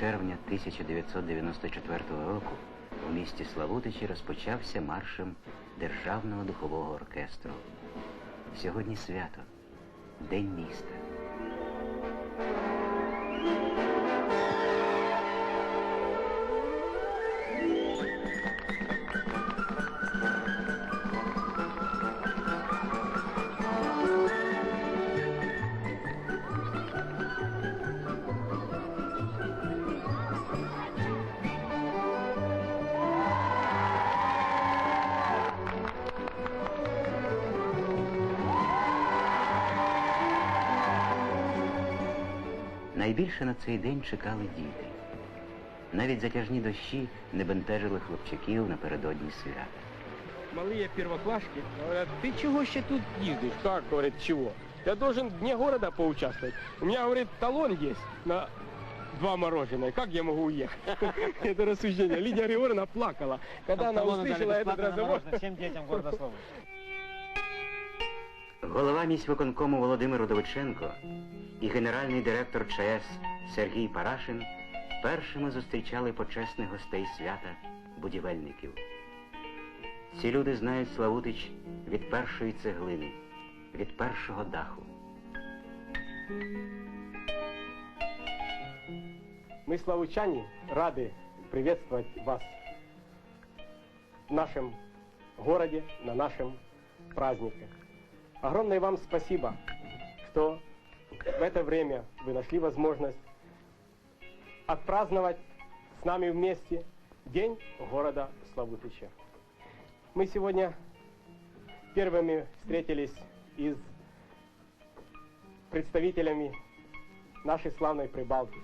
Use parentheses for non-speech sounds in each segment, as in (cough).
червня 1994 року у місті Славутичі розпочався маршем Державного духового оркестру. Сьогодні свято, День міста. Найбільше на цей день чекали діти. Навіть затяжні дощі не бентежили хлопчаків напередодні свята. Малые первоклашки говорят, ты чего еще тут ездишь? Как, говорит, чего? Я должен в Дне города поучаствовать. У меня, говорит, талон есть на два мороженое. Как я могу уехать? (laughs) Это рассуждение. Лидия Григорьевна плакала, когда она Талоны дали услышала этот бесплатно на разговор. мороженое всем детям города (laughs) Славы. Голова міськвиконкому Володимир Удовиченко і генеральний директор ЧАЕС Сергій Парашин першими зустрічали почесних гостей свята будівельників. Ці люди знають Славутич від першої цеглини, від першого даху. Мы, славучане, рады приветствовать вас в нашем городе, на нашем празднике. Огромное вам спасибо, что в это время вы нашли возможность отпраздновать с нами вместе День города Славутича. Мы сегодня первыми встретились и с представителями нашей славной Прибалтики.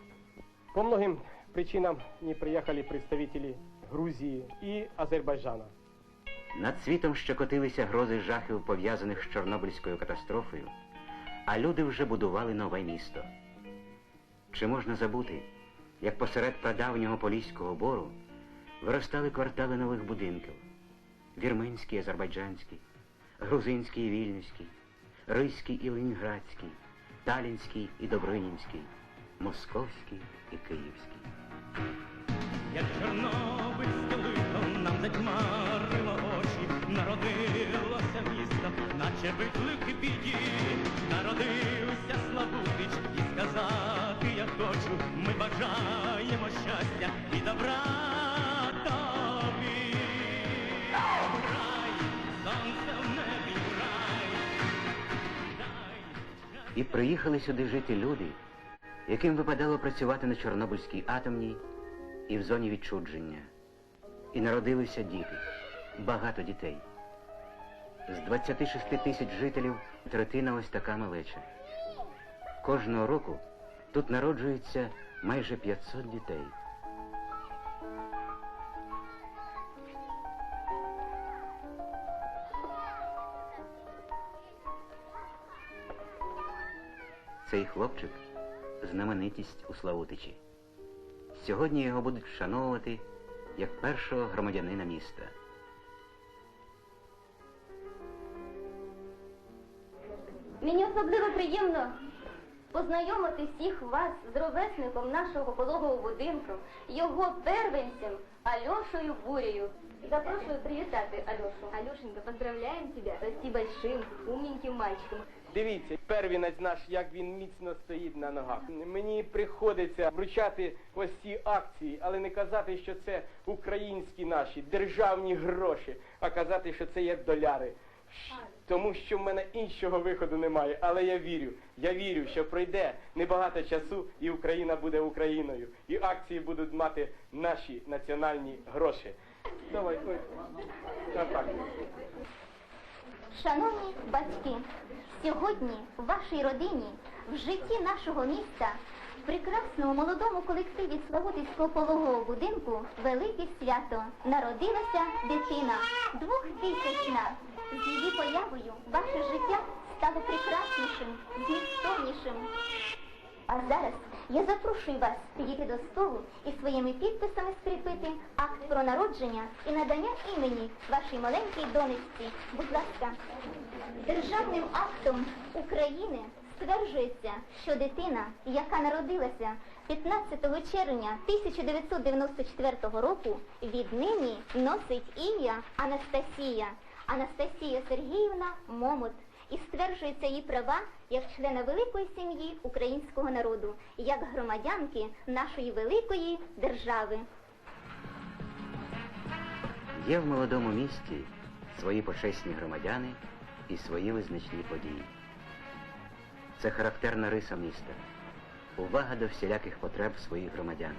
По многим причинам не приехали представители Грузии и Азербайджана. Над світом ще котилися грози жахів, пов'язаних з Чорнобильською катастрофою, а люди вже будували нове місто. Чи можна забути, як посеред прадавнього Поліського бору виростали квартали нових будинків вірменський, азербайджанський, грузинський і вільнюський, ризький і ленінградський, талінський і добринінський, московський і київський. Як чорнобильське лихо нам затьмарило очі, народилося місто, наче виклик біді, народився Славутич, і сказати я хочу, ми бажаємо щастя і добра тобі. Рай, сонце в небі, рай, І приїхали сюди жити люди, яким випадало працювати на Чорнобильській атомній і в зоні відчудження. І народилися діти, багато дітей. З 26 тисяч жителів третина ось така малеча. Кожного року тут народжується майже 500 дітей. Цей хлопчик знаменитість у Славутичі. Сьогодні його будуть вшановувати як першого громадянина міста. Мені особливо приємно познайомити всіх вас з ровесником нашого пологового будинку, його первенцем Альошею Бурею. Запрошую привітати Альошу. Алешенька, поздравляем тебя. Расти большим, умненьким мальчиком. Дивіться, первінець наш, як він міцно стоїть на ногах. Мені приходиться вручати ось ці акції, але не казати, що це українські наші державні гроші, а казати, що це є доляри. Тому що в мене іншого виходу немає, але я вірю, я вірю, що пройде небагато часу, і Україна буде Україною, і акції будуть мати наші національні гроші. Давай, ой, отак. Шановні батьки, сьогодні в вашій родині, в житті нашого міста, в прекрасному молодому колективі Славутицького пологового будинку велике свято. Народилася дитина двохтисячна. З її появою ваше життя стало прекраснішим, змістовнішим. А зараз я запрошую вас підійти до столу і своїми підписами скріпити акт про народження і надання імені вашій маленькій донечці. Будь ласка, державним актом України Стверджується, що дитина, яка народилася 15 червня 1994 року, віднині носить ім'я Анастасія. Анастасія Сергіївна Момот. І стверджується її права як члена великої сім'ї українського народу, як громадянки нашої великої держави. Є в молодому місті свої почесні громадяни і свої визначні події. Це характерна риса міста. Увага до всіляких потреб своїх громадян.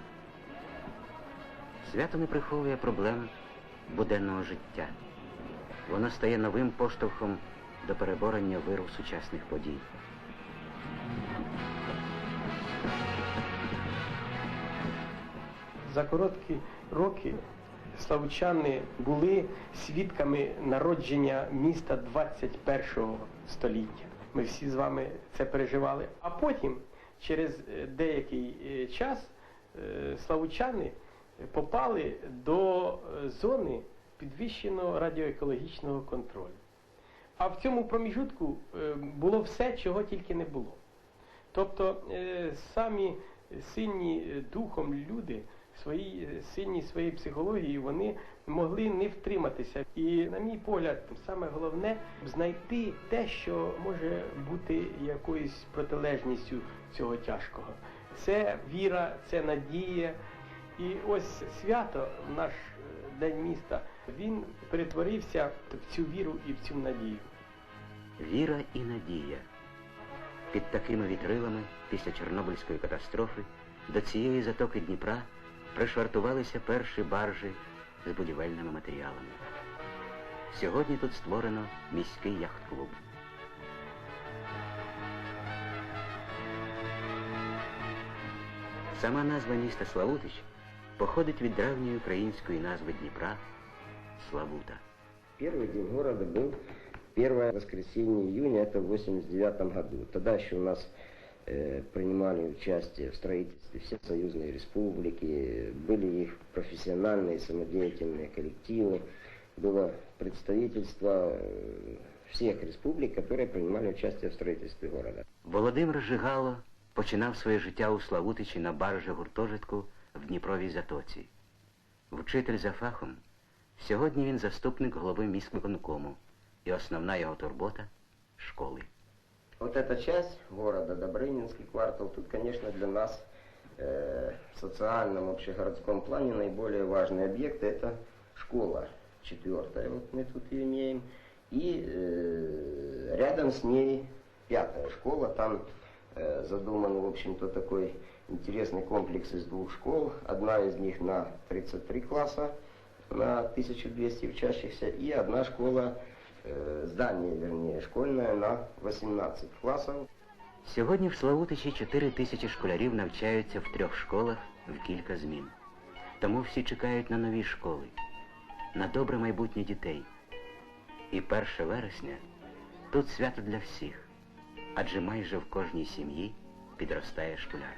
Свято не приховує проблем буденного життя. Воно стає новим поштовхом до переборення виру сучасних подій. За короткі роки славучани були свідками народження міста 21 століття. Ми всі з вами це переживали. А потім, через е, деякий е, час, е, славучани попали до зони підвищеного радіоекологічного контролю. А в цьому проміжутку е, було все, чого тільки не було. Тобто е, самі сильні е, духом люди, свої, сильні своєї психології, вони могли не втриматися. І, на мій погляд, саме головне знайти те, що може бути якоюсь протилежністю цього тяжкого. Це віра, це надія. І ось свято, наш е, день міста, він перетворився в цю віру і в цю надію. Віра і надія. Під такими вітрилами після Чорнобильської катастрофи до цієї затоки Дніпра пришвартувалися перші баржі з будівельними матеріалами. Сьогодні тут створено міський яхт-клуб. Сама назва міста Славутич походить від древньої української назви Дніпра Славута. Первый день города был первое воскресенье июня, это в 89 году. Тогда еще у нас э, принимали участие в строительстве все союзные республики, были их профессиональные самодеятельные коллективы, было представительство э, всех республик, которые принимали участие в строительстве города. Володимир Жигало починав своє життя у Славутичі на баржі гуртожитку в Дніпровій Затоці. Вчитель за фахом. Сьогодні він заступник голови міськвиконкому і основна його турбота школи. Вот эта часть города, Добрынинский квартал, тут, конечно, для нас э, в социальном, общегородском плане наиболее важный объект – это школа четвертая, вот мы тут ее имеем, и э, рядом с ней пятая школа, там э, задуман, в общем-то, такой интересный комплекс из двух школ, одна из них на 33 класса, на 1200 учащихся, и одна школа, э, здание, вернее, школьное на 18 классов. Сьогодні в Славутичі 4 тисячі школярів навчаються в трьох школах в кілька змін. Тому всі чекають на нові школи, на добре майбутнє дітей. І 1 вересня тут свято для всіх, адже майже в кожній сім'ї підростає школяр.